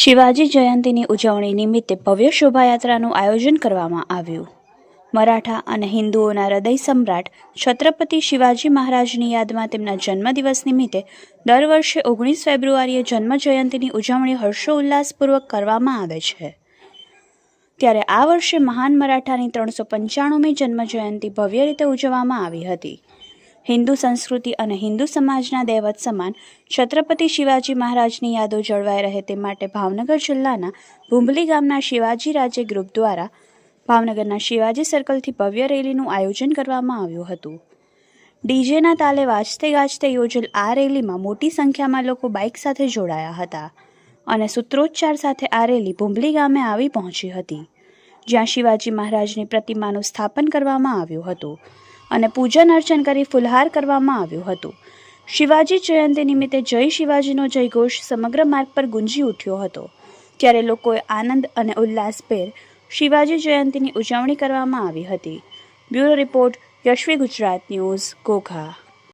શિવાજી જયંતીની ઉજવણી નિમિત્તે ભવ્ય શોભાયાત્રાનું આયોજન કરવામાં આવ્યું. મરાઠા અને હિન્દુઓના હૃદય સમ્રાટ છત્રપતિ શિવાજી મહારાજની યાદમાં તેમના જન્મદિવસ નિમિત્તે દર વર્ષે ઓગણીસ ફેબ્રુઆરીએ જન્મ જયંતીની ઉજવણી હર્ષોલ્લાસપૂર્વક કરવામાં આવે છે. ત્યારે આ વર્ષે મહાન મરાઠાની ત્રણસો પંચાણુમી જન્મ જયંતી ભવ્ય રીતે ઉજવવામાં આવી હતી. હિન્દુ સંસ્કૃતિ અને હિન્દુ સમાજના દૈવત સમાન છત્રપતિ શિવાજી મહારાજની યાદો જળવાઈ રહે તે માટે ભાવનગર જિલ્લાના ભૂંભલી ગામના શિવાજી રાજે ગ્રુપ દ્વારા ભાવનગરના શિવાજી સર્કલથી ભવ્ય રેલીનું આયોજન કરવામાં આવ્યું હતું. ડીજેના તાલે વાજતે ગાજતે યોજેલ આ રેલીમાં મોટી સંખ્યામાં લોકો બાઇક સાથે જોડાયા હતા અને સૂત્રોચ્ચાર સાથે આ રેલી ભૂંભલી ગામે આવી પહોંચી હતી, જ્યાં શિવાજી મહારાજની પ્રતિમાનું સ્થાપન કરવામાં આવ્યું હતું. અને પૂજન અર્ચન કરી ફુલહાર કરવામાં આવ્યું હતું. શિવાજી જયંતિ નિમિત્તે જય શિવાજીનો જયઘોષ સમગ્ર માર્ગ પર ગુંજી ઉઠ્યો હતો. ત્યારે લોકોએ આનંદ અને ઉલ્લાસભેર શિવાજી જયંતિની ઉજવણી કરવામાં આવી હતી. Bureau report Yashvi Gujarat news Ghogha